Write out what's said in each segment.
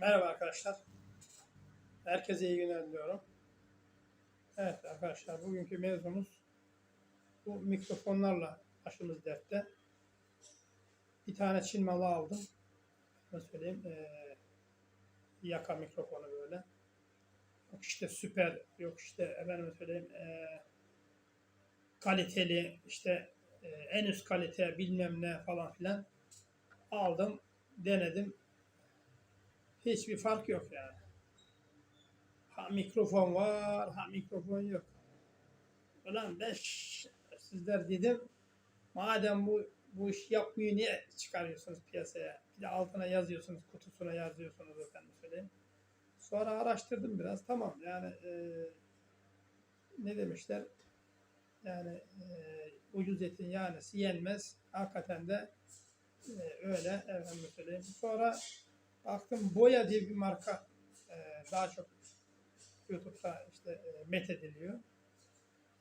Merhaba arkadaşlar. Herkese iyi günler diliyorum. Evet arkadaşlar bugünkü mevzumuz bu mikrofonlarla başımız dertte. Bir tane Çin malı aldım. Nasıl söyleyeyim? Ee, yaka mikrofonu böyle. Yok işte süper, yok işte efendim söyleyeyim ee, kaliteli, işte ee, en üst kalite bilmem ne falan filan aldım, denedim. Hiçbir fark yok yani. Ha mikrofon var, ha mikrofon yok. Ulan ben sizler dedim, madem bu bu iş yapmıyor niye çıkarıyorsunuz piyasaya? Bir de altına yazıyorsunuz, kutusuna yazıyorsunuz efendim söyleyeyim. Sonra araştırdım biraz, tamam yani e, ne demişler? Yani e, ucuz etin yanesi yenmez. Hakikaten de e, öyle efendim söyleyeyim. Sonra baktım Boya diye bir marka e, daha çok YouTube'da işte e, met ediliyor.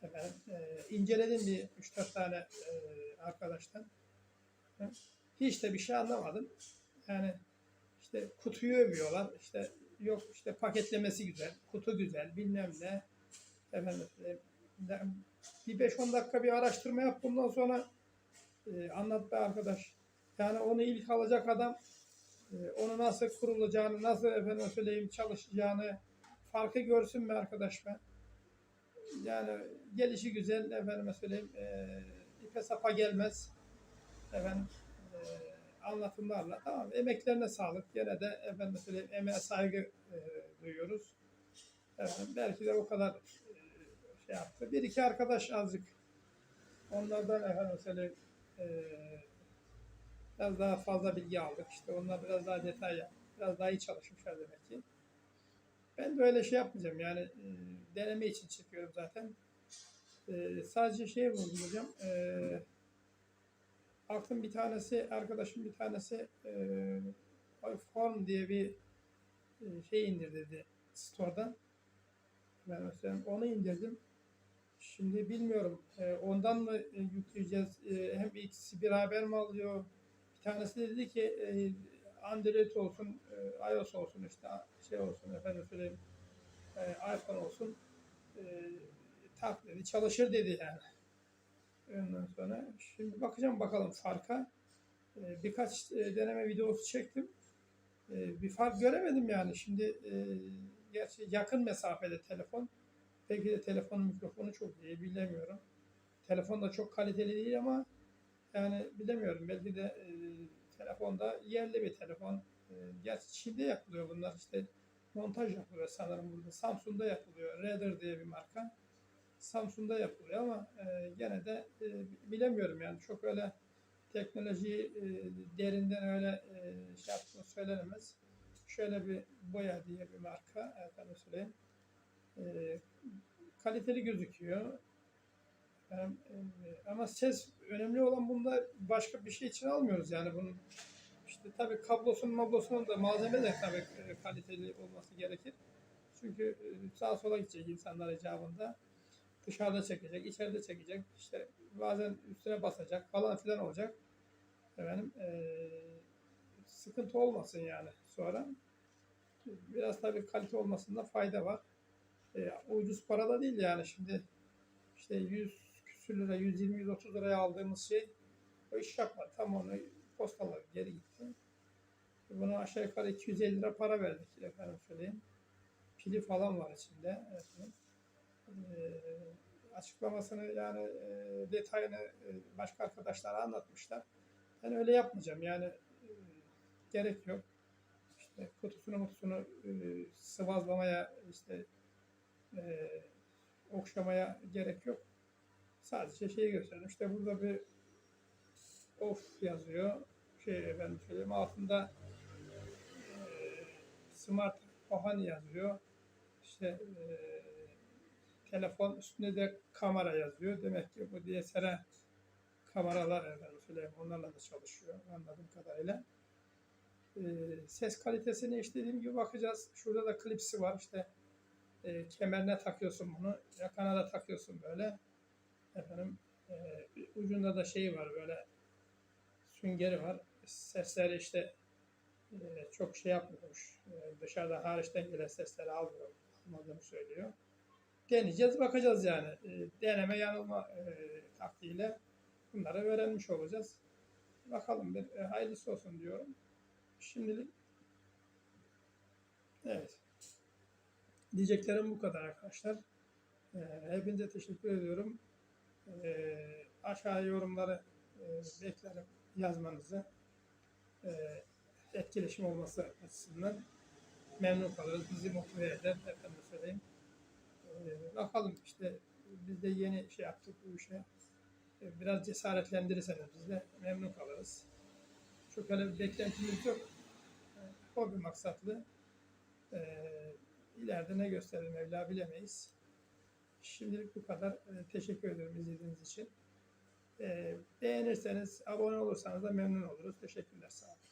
Efendim, e, inceledim bir 3-4 tane e, arkadaştan. Hiç de bir şey anlamadım. Yani işte kutuyu övüyorlar. İşte yok işte paketlemesi güzel, kutu güzel, bilmem ne. Efendim, e, bir 5-10 dakika bir araştırma yap. Bundan sonra e, anlat be arkadaş. Yani onu ilk alacak adam onu nasıl kurulacağını, nasıl efendim söyleyeyim çalışacağını farkı görsün be arkadaş be. Yani gelişi güzel efendime söyleyeyim e, ipe sapa gelmez. Efendim e, anlatımlarla tamam emeklerine sağlık. Gene de efendim söyleyeyim emeğe saygı e, duyuyoruz. Efendim, belki de o kadar e, şey yaptı. Bir iki arkadaş azıcık onlardan efendim söyleyeyim e, biraz daha fazla bilgi aldık. İşte onlar biraz daha detay yaptı. Biraz daha iyi çalışmışlar demek ki. Ben de öyle şey yapmayacağım. Yani e, deneme için çekiyorum zaten. E, sadece şey vurgulayacağım. E, aklım bir tanesi, arkadaşım bir tanesi Form diye bir şey indirdi store'dan. Ben mesela onu indirdim. Şimdi bilmiyorum. ondan mı yükleyeceğiz? Hem ikisi beraber mi alıyor? Tanesi de dedi ki e, Android olsun, e, iOS olsun işte şey olsun efendim söyleyeyim e, iPhone olsun e, tak dedi çalışır dedi yani. Ondan sonra şimdi bakacağım bakalım farka. Birkaç deneme videosu çektim. Bir fark göremedim yani. Şimdi gerçi yakın mesafede telefon. Belki de telefonun mikrofonu çok iyi bilemiyorum. Telefon da çok kaliteli değil ama yani bilemiyorum. Belki de e, telefonda yerli bir telefon. E, gerçi Çin'de yapılıyor bunlar işte montaj yapılıyor sanırım burada. Samsung'da yapılıyor. Radar diye bir marka. Samsung'da yapılıyor ama e, gene de e, bilemiyorum yani çok öyle teknolojiyi e, derinden öyle e, şey yaptığını söylenemez. Şöyle bir boya diye bir marka efendim söyleyeyim. E, kaliteli gözüküyor. Yani, e, ama ses önemli olan bunda başka bir şey için almıyoruz yani bunun işte tabii kablosunun mablosunun da malzeme de tabii e, kaliteli olması gerekir. Çünkü e, sağa sola gidecek insanlar icabında. Dışarıda çekecek, içeride çekecek. işte bazen üstüne basacak falan filan olacak. Efendim e, sıkıntı olmasın yani sonra. Biraz tabii kalite olmasında fayda var. E, ucuz para da değil yani şimdi işte 100 küsür lira, 120-130 liraya aldığımız şey o iş yapmadı. Tam onu postalar geri gitti. Buna aşağı yukarı 250 lira para verdik efendim söyleyeyim. Pili falan var içinde. Efendim. Ee, açıklamasını yani e, detayını e, başka arkadaşlar anlatmışlar. Ben öyle yapmayacağım yani e, gerek yok. İşte kutusunu mutusunu e, sıvazlamaya işte e, okşamaya gerek yok. Sadece şeyi gösterdim. İşte burada bir of yazıyor. Şey efendim söyleyeyim altında e, smart Kohani yazıyor. İşte e, telefon üstünde de kamera yazıyor. Demek ki bu DSLR kameralar efendim söyleyeyim onlarla da çalışıyor anladığım kadarıyla. E, ses kalitesine işte dediğim gibi bakacağız. Şurada da klipsi var işte e, kemerine takıyorsun bunu. Yakana da takıyorsun böyle. Efendim e, ucunda da şey var böyle süngeri var. Sesleri işte e, çok şey yapmıyormuş. E, dışarıdan hariçten gelen sesleri almıyor, almadığını söylüyor. Deneyeceğiz, bakacağız yani. E, deneme yanılma e, taktiğiyle bunları öğrenmiş olacağız. Bakalım bir e, hayırlısı olsun diyorum. Şimdilik evet. Diyeceklerim bu kadar arkadaşlar. E, hepinize teşekkür ediyorum. E, aşağı yorumları e, beklerim yazmanızı. E, etkileşim olması açısından memnun kalırız. Bizi motive eder. Efendim söyleyeyim. E, bakalım işte biz de yeni şey yaptık bu işe. E, biraz cesaretlendirirseniz biz de memnun kalırız. Çok öyle bir beklentimiz yok. E, hobi maksatlı. E, ileride ne gösterir Mevla bilemeyiz. Şimdilik bu kadar. E, teşekkür ederim izlediğiniz için. E, beğenirseniz, abone olursanız da memnun oluruz. Teşekkürler. Sağ olun.